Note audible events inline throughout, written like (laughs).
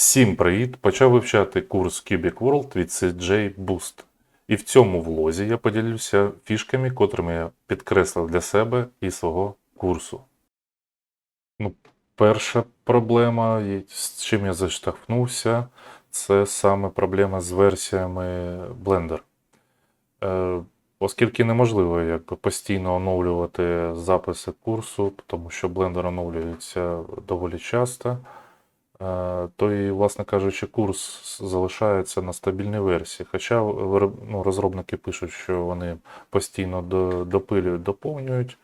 Всім привіт! Почав вивчати курс Cubic World від CJ Boost. І в цьому влозі я поділюся фішками, котрими я підкреслив для себе і свого курсу. Ну, перша проблема, з чим я заштовхнувся, це саме проблема з версіями Blender. Е, оскільки неможливо якби, постійно оновлювати записи курсу, тому що Blender оновлюється доволі часто. То і, власне кажучи, курс залишається на стабільній версії. Хоча ну, розробники пишуть, що вони постійно допилюють, доповнюють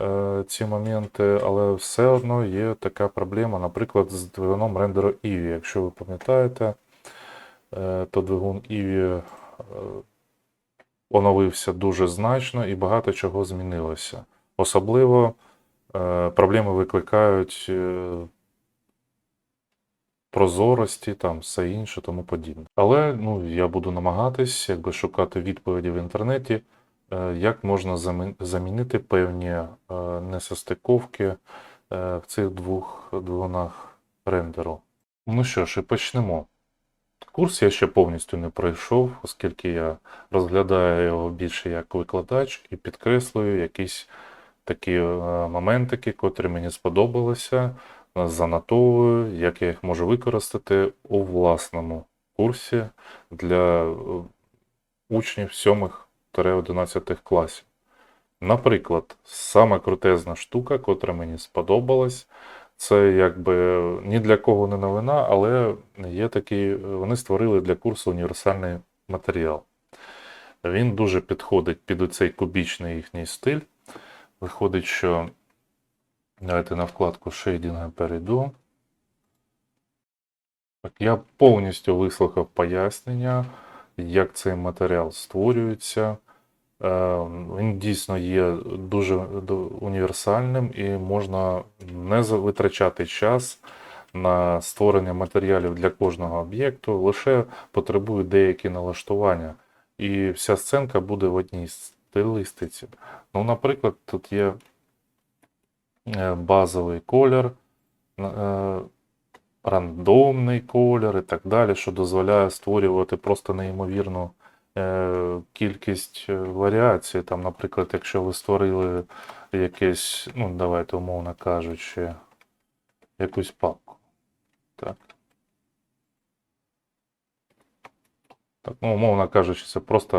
е, ці моменти, але все одно є така проблема, наприклад, з двигуном рендеру Eevee. Якщо ви пам'ятаєте, е, то двигун Eevee е, оновився дуже значно і багато чого змінилося. Особливо проблеми викликають прозорості, там все інше, тому подібне. Але ну, я буду намагатись якби, шукати відповіді в інтернеті, е, як можна замі- замінити певні е, несостиковки е, в цих двох двигунах рендеру. Ну що ж, і почнемо. Курс я ще повністю не пройшов, оскільки я розглядаю його більше як викладач і підкреслюю якісь такі моментики, котрі мені сподобалися, занотовую, як я їх можу використати у власному курсі для е, учнів 7-11 класів. Наприклад, сама крутезна штука, котра мені сподобалась, це якби ні для кого не новина, але є такий, вони створили для курсу універсальний матеріал. Він дуже підходить під оцей кубічний їхній стиль. Виходить, що давайте на вкладку шейдінга перейду. Так, я повністю вислухав пояснення, як цей матеріал створюється. Е, Він дійсно є дуже універсальним і можна не витрачати час на створення матеріалів для кожного об'єкту, лише потребує деякі налаштування. І вся сценка буде в одній стилістиці. Ну, наприклад, тут є базовий колір, е, рандомний колір і так далі, що дозволяє створювати просто неймовірну е, кількість е, варіацій. Там, наприклад, якщо ви створили якесь, ну, давайте, умовно кажучи, якусь папку. Так. Так, ну, умовно кажучи, це просто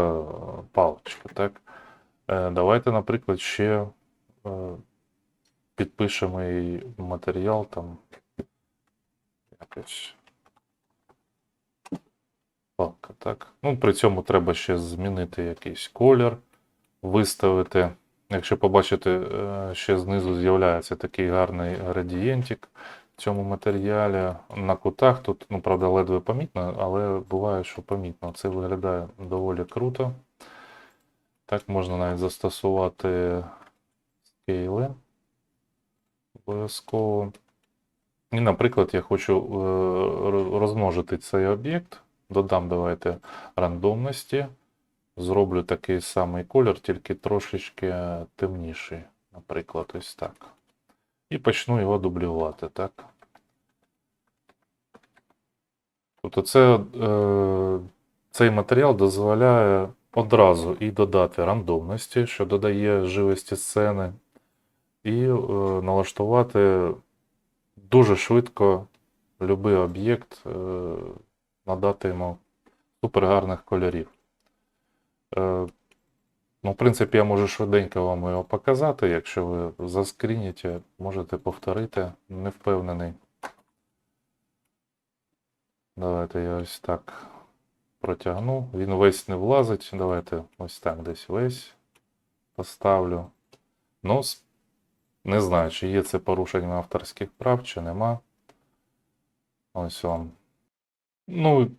е, паличка, так? Е, Давайте, наприклад, ще е, підпишемо і матеріал там якось. Палка, так. Ну, при цьому треба ще змінити якийсь колір, виставити. Якщо побачите, е, ще знизу з'являється такий гарний градієнтик в цьому матеріалі. На кутах тут, ну, правда, ледве помітно, але буває, що помітно. Це виглядає доволі круто. Так можна навіть застосувати скейли обов'язково. І, наприклад, я хочу е, розмножити цей об'єкт. Додам давайте рандомності. Зроблю такий самий колір, тільки трошечки темніший. Наприклад, ось так. І почну його дублювати, так? Тобто це, е, цей матеріал дозволяє одразу і додати рандомності, що додає живості сцени, і е, налаштувати дуже швидко будь-який об'єкт, е, надати йому супер гарних кольорів. Е, Ну, в принципі, я можу швиденько вам його показати. Якщо ви заскрініте, можете повторити. Не впевнений. Давайте я ось так протягну. Він весь не влазить. Давайте ось так десь весь поставлю. Ну, не знаю, чи є це порушення авторських прав, чи нема. Ось вам. Ну,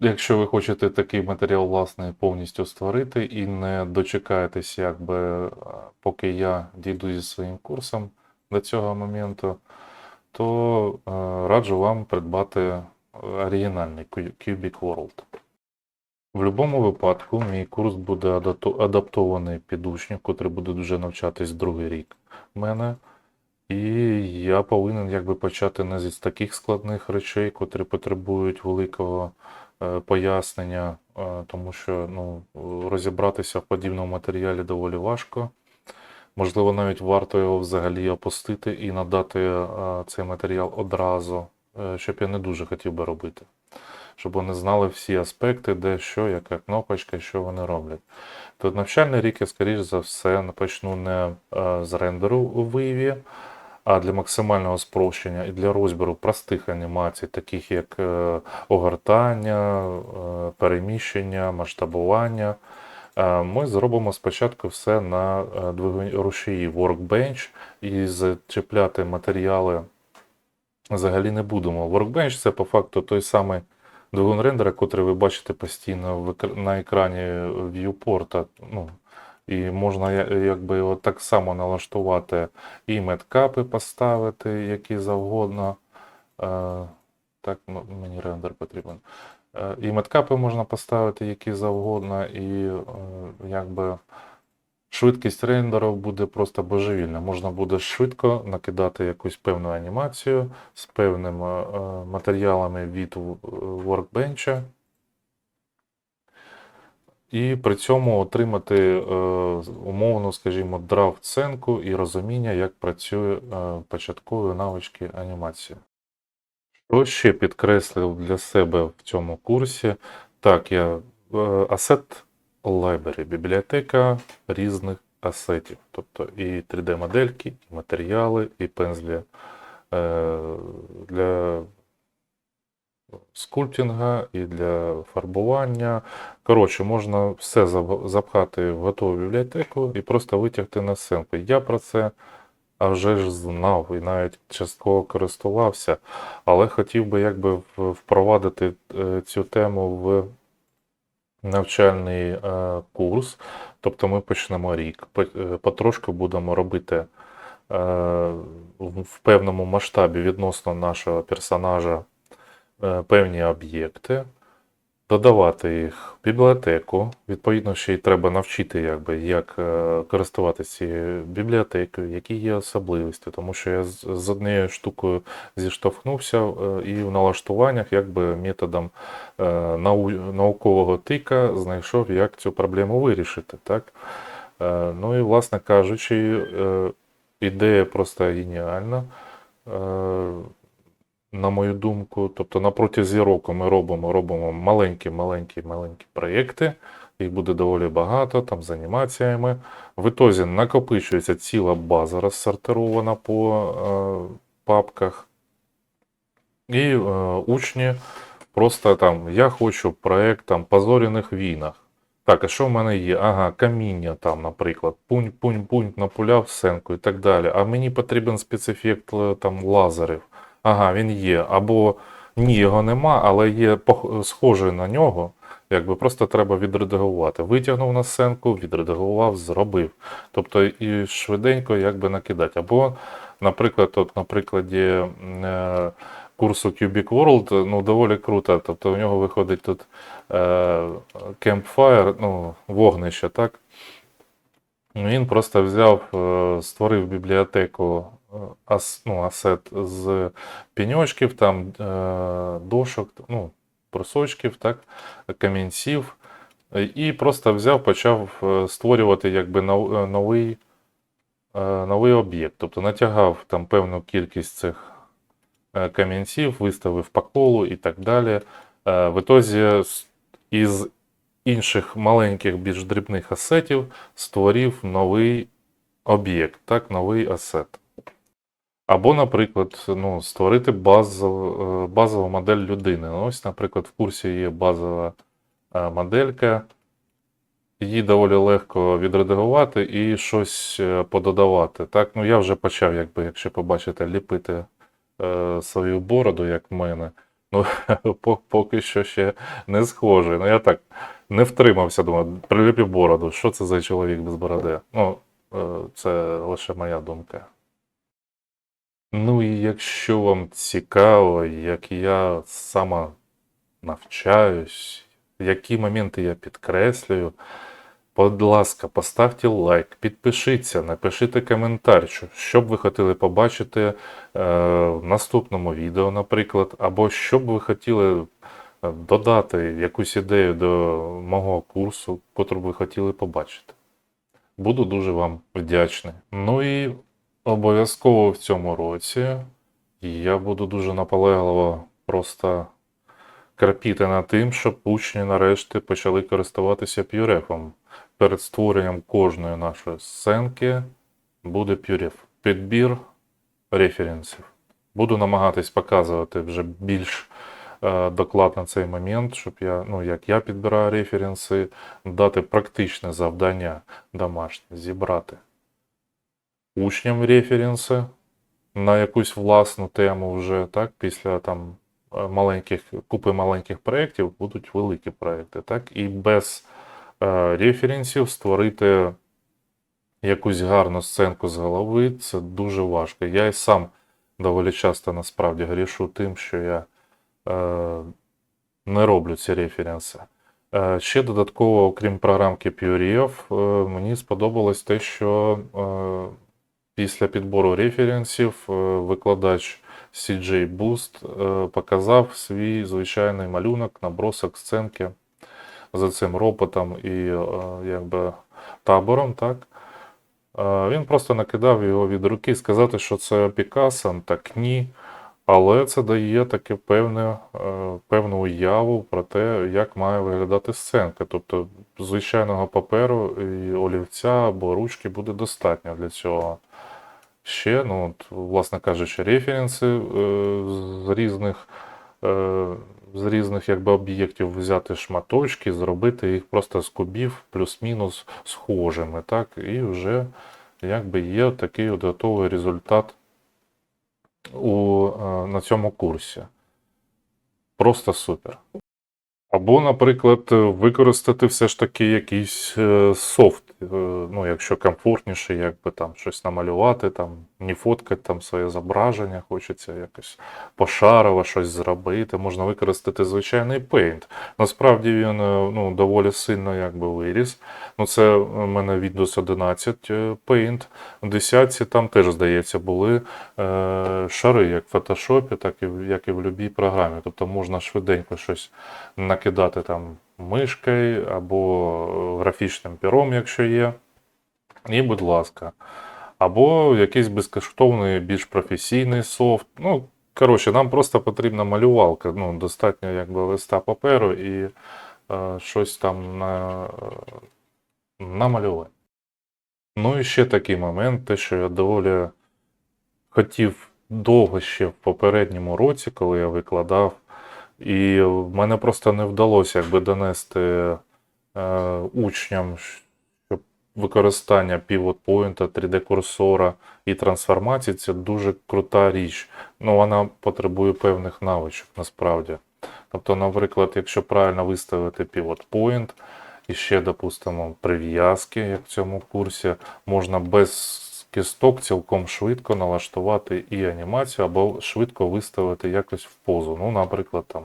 якщо ви хочете такий матеріал власне повністю створити і не дочекаєтесь, якби, е, поки я дійду зі своїм курсом до цього моменту, то е, раджу вам придбати оригінальний Cu- Cubic World. В будь-якому випадку мій курс буде адапто- адаптований під учнів, котрі будуть вже навчатись другий рік мене. І я повинен якби почати не з таких складних речей, котрі потребують великого е, пояснення, е, тому що ну, розібратися в подібному матеріалі доволі важко. Можливо, навіть варто його взагалі опустити і надати е, цей матеріал одразу, щоб я не дуже хотів би робити. Щоб вони знали всі аспекти, де що, яка кнопочка, що вони роблять. То навчальний рік я, скоріш за все, почну не е, з рендеру у Виві, а для максимального спрощення і для розбіру простих анімацій, таких як е, огортання, е, переміщення, масштабування. Ми зробимо спочатку все на двигуні рушії Workbench і зачепляти матеріали взагалі не будемо. Workbench це по факту той самий двигун рендера, котрий ви бачите постійно на екрані viewport. Ну, і можна якби його так само налаштувати і меткапи поставити, які завгодно. Е, Так, мені рендер потрібен. Е, І меткапи можна поставити які завгодно, і е, якби швидкість рендеру буде просто божевільна. Можна буде швидко накидати якусь певну анімацію з певними е, матеріалами від Workbench. І при цьому отримати е, умовно, скажімо, драфт-ценку і розуміння, як працює е, початкові навички анімації. Що ще підкреслив для себе в цьому курсі? Так, я Asset Library, бібліотека різних асетів, тобто і 3D-модельки, і матеріали, і пензлі е, для скульптинга, і для фарбування. Коротше, можна все запхати в готову бібліотеку і просто витягти на сценку. Я про це а вже ж знав і навіть частково користувався, але хотів би якби впровадити е, цю тему в навчальний е, курс. Тобто ми почнемо рік, е, потрошку будемо робити е, в певному масштабі відносно нашого персонажа певні об'єкти, додавати їх в бібліотеку. Відповідно, ще й треба навчити, якби, як е, користуватися цією бібліотекою, які є особливості, тому що я з, однією штукою зіштовхнувся е, і в налаштуваннях, якби методом е, нау- наукового тика знайшов, як цю проблему вирішити. Так? Ну і, власне кажучи, ідея просто геніальна. На мою думку, тобто на протязі року ми робимо, робимо маленькі, маленькі, маленькі проєкти. Їх буде доволі багато, там з анімаціями. В ітозі накопичується ціла база розсортирована по е, папках. І е, учні просто там, я хочу проєкт там по зоряних війнах. Так, а що в мене є? Ага, каміння там, наприклад, пунь, пунь, пунь, напуляв сценку і так далі. А мені потрібен спецефект е, там лазерів. Ага, він є. Або ні, його нема, але є схожий на нього. Якби просто треба відредагувати. Витягнув на сценку, відредагував, зробив. Тобто і швиденько якби накидати. Або, наприклад, от на прикладі е, курсу Cubic World, ну доволі круто. Тобто у нього виходить тут е, campfire, ну, вогнище, так? Він просто взяв, е, створив бібліотеку ас, ну, асет з пеньочків, там е, дошок, ну, брусочків, так, камінців, і просто взяв, почав е, створювати якби е, новий, новий об'єкт. Тобто натягав там певну кількість цих камінців, виставив по колу і так далі. В ітозі із інших маленьких, більш дрібних асетів створив новий об'єкт, так, новий асет. Або, наприклад, ну, створити базову, е, базову модель людини. Ось, наприклад, в курсі є базова е, моделька. Її доволі легко відредагувати і щось е, пододавати. Так, ну я вже почав, якби, якщо побачите, ліпити е, свою бороду, як в мене. Ну, (laughs) поки що ще не схожий. Ну, я так не втримався, думаю, приліпив бороду. Що це за чоловік без бороди? Ну, е, це лише моя думка. Ну і якщо вам цікаво, як я сама навчаюсь, які моменти я підкреслюю, Будь ласка, поставте лайк, підпишіться, напишіть коментар, що, б ви хотіли побачити е, в наступному відео, наприклад, або що б ви хотіли е, додати якусь ідею до мого курсу, котру б ви хотіли побачити. Буду дуже вам вдячний. Ну і обов'язково в цьому році я буду дуже наполегливо просто крапіти над тим, щоб учні нарешті почали користуватися пюрефом. Перед створенням кожної нашої сценки буде пюреф. Підбір референсів. Буду намагатись показувати вже більш е, докладно цей момент, щоб я, ну, як я підбираю референси, дати практичне завдання домашнє, зібрати учням референси на якусь власну тему вже, так, після там е, маленьких, купи маленьких проєктів будуть великі проєкти, так, і без е, референсів створити якусь гарну сценку з голови це дуже важко. Я і сам доволі часто насправді грішу тим, що я е, не роблю ці референси. Е, ще додатково, окрім програмки PureF, е, мені сподобалось те, що після підбору референсів е, викладач CJ Boost е, показав свій звичайний малюнок, набросок сценки за цим роботом і е, якби табором, так? Він просто накидав його від руки, сказати, що це Пікассо, так ні. Але це дає таке певне, певну уяву про те, як має виглядати сценка. Тобто звичайного паперу і олівця або ручки буде достатньо для цього. Ще, ну, от, власне кажучи, референси е, з різних, е, з різних якби, об'єктів взяти шматочки, зробити їх просто з кубів плюс-мінус схожими. Так? І вже якби, є такий от готовий результат у, е, на цьому курсі. Просто супер. Або, наприклад, використати все ж таки якийсь е, софт, е, ну, якщо комфортніше, якби там щось намалювати, там, не фоткати там своє зображення, хочеться якось пошарово щось зробити. Можна використати звичайний Paint. Насправді він е, ну, доволі сильно якби виріс. Ну, це в мене Windows 11 е, Paint. В 10 там теж, здається, були е, шари, як в Photoshop, так і, як і в будь-якій програмі. Тобто можна швиденько щось накидати там мишкою або графічним пером, якщо є. І, будь ласка. Або якийсь безкоштовний, більш професійний софт. Ну, коротше, нам просто потрібна малювалка. Ну, достатньо якби листа паперу і е, щось там на, намалювати. Ну і ще такий момент, те, що я доволі хотів довго ще в попередньому році, коли я викладав, і в мене просто не вдалося якби донести е, учням, що використання pivot point, 3D-курсора і трансформації це дуже крута річ. Ну, вона потребує певних навичок насправді. Тобто, наприклад, якщо правильно виставити pivot point, і ще, допустимо, прив'язки, як в цьому курсі, можна без кісток цілком швидко налаштувати і анімацію, або швидко виставити якось в позу. Ну, наприклад, там,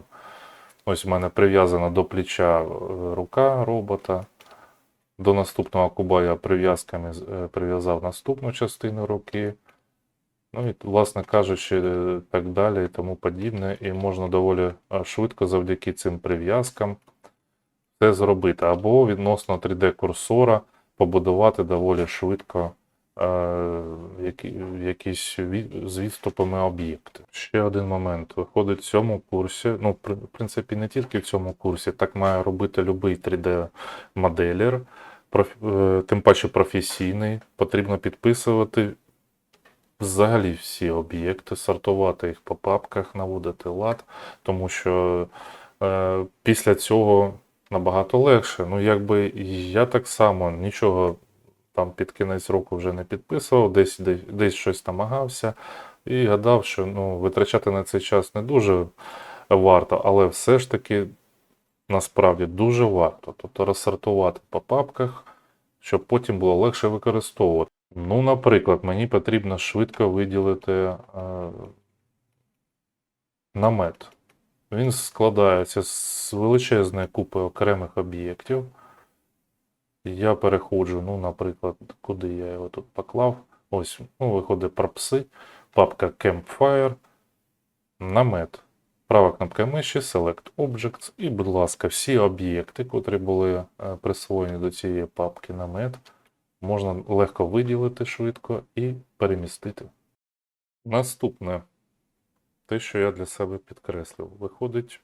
ось в мене прив'язана до плеча е, рука робота. До наступного куба я прив'язками е, прив'язав наступну частину руки. Ну і, власне кажучи, е, так далі і тому подібне. І можна доволі швидко завдяки цим прив'язкам це зробити. Або відносно 3D-курсора побудувати доволі швидко якісь ві- з відступами об'єкти. Ще один момент. Виходить, в цьому курсі, ну, в принципі, не тільки в цьому курсі, так має робити будь-який 3D-моделер, проф- е, тим паче професійний. Потрібно підписувати взагалі всі об'єкти, сортувати їх по папках, наводити лад, тому що е, після цього набагато легше. Ну, якби я так само нічого там під кінець року вже не підписував, десь, десь, десь щось намагався і гадав, що ну, витрачати на цей час не дуже варто, але все ж таки насправді дуже варто. Тобто розсортувати по папках, щоб потім було легше використовувати. Ну, наприклад, мені потрібно швидко виділити е, намет. Він складається з величезної купи окремих об'єктів. Я переходжу, ну, наприклад, куди я його тут поклав. Ось, ну, виходить пропси, папка Campfire, намет. Права кнопка миші, Select Objects, і, будь ласка, всі об'єкти, котрі були е, присвоєні до цієї папки намет, можна легко виділити швидко і перемістити. Наступне, те, що я для себе підкреслив, виходить,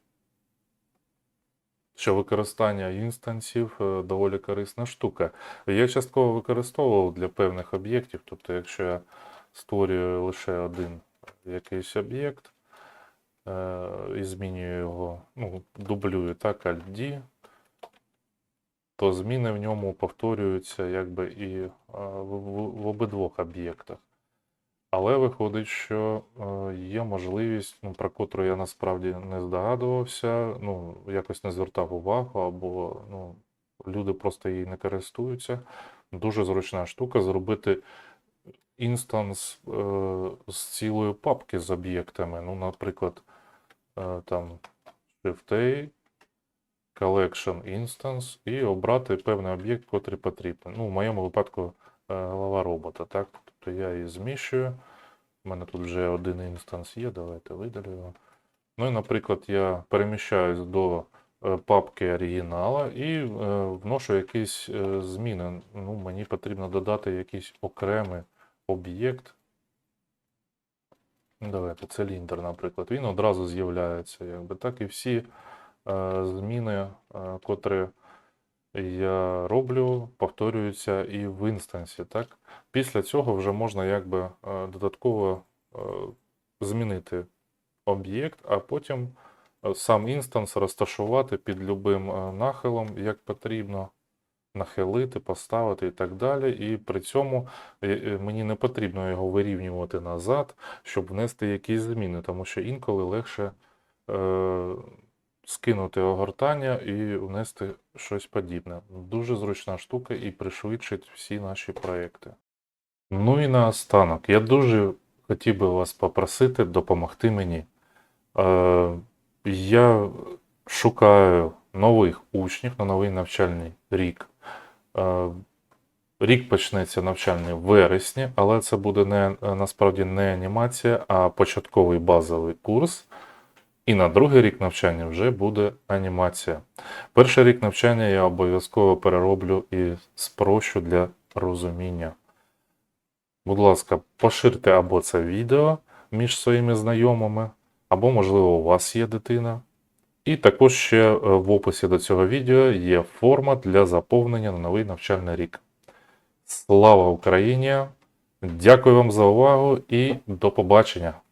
що використання інстансів е, доволі корисна штука. Я частково використовував для певних об'єктів, тобто, якщо я створюю лише один якийсь об'єкт е, і змінюю його, ну, дублюю так, Alt-D, то зміни в ньому повторюються якби і е, в, обидвох об'єктах. Але виходить, що е, є можливість, ну, про котру я насправді не здогадувався, ну, якось не звертав увагу, або ну, люди просто її не користуються. Дуже зручна штука зробити інстанс е, з цілої папки з об'єктами. Ну, наприклад, е, там Shift-A, Collection Instance і обрати певний об'єкт, котрий потрібен. Ну, в моєму випадку е, голова робота, так? Тобто я її зміщую. У мене тут вже один інстанс є, давайте видалю його. Ну і, наприклад, я переміщаюсь до е, папки оригінала і е, вношу якісь е, зміни. Ну, мені потрібно додати якийсь окремий об'єкт. Ну, Давайте, циліндр, наприклад. Він одразу з'являється. Якби так, і всі е, зміни, е, котрі я роблю, повторюються і в інстансі. Так? Після цього вже можна якби е, додатково е, змінити об'єкт, а потім е, сам інстанс розташувати під любим нахилом, як потрібно, нахилити, поставити і так далі. І при цьому мені не потрібно його вирівнювати назад, щоб внести якісь зміни, тому що інколи легше скинути огортання і внести щось подібне. Дуже зручна штука і пришвидшить всі наші проекти. Ну і наостанок, я дуже хотів би вас попросити допомогти мені. Е, я шукаю нових учнів на новий навчальний рік. Е, Рік почнеться навчальний в вересні, але це буде не насправді не анімація, а початковий базовий курс. І на другий рік навчання вже буде анімація. Перший рік навчання я обов'язково перероблю і спрощу для розуміння. Будь ласка, поширте або це відео між своїми знайомими, або, можливо, у вас є дитина. І також ще е, в описі до цього відео є форма для заповнення на новий навчальний рік. Слава Україні! Дякую вам за увагу і до побачення!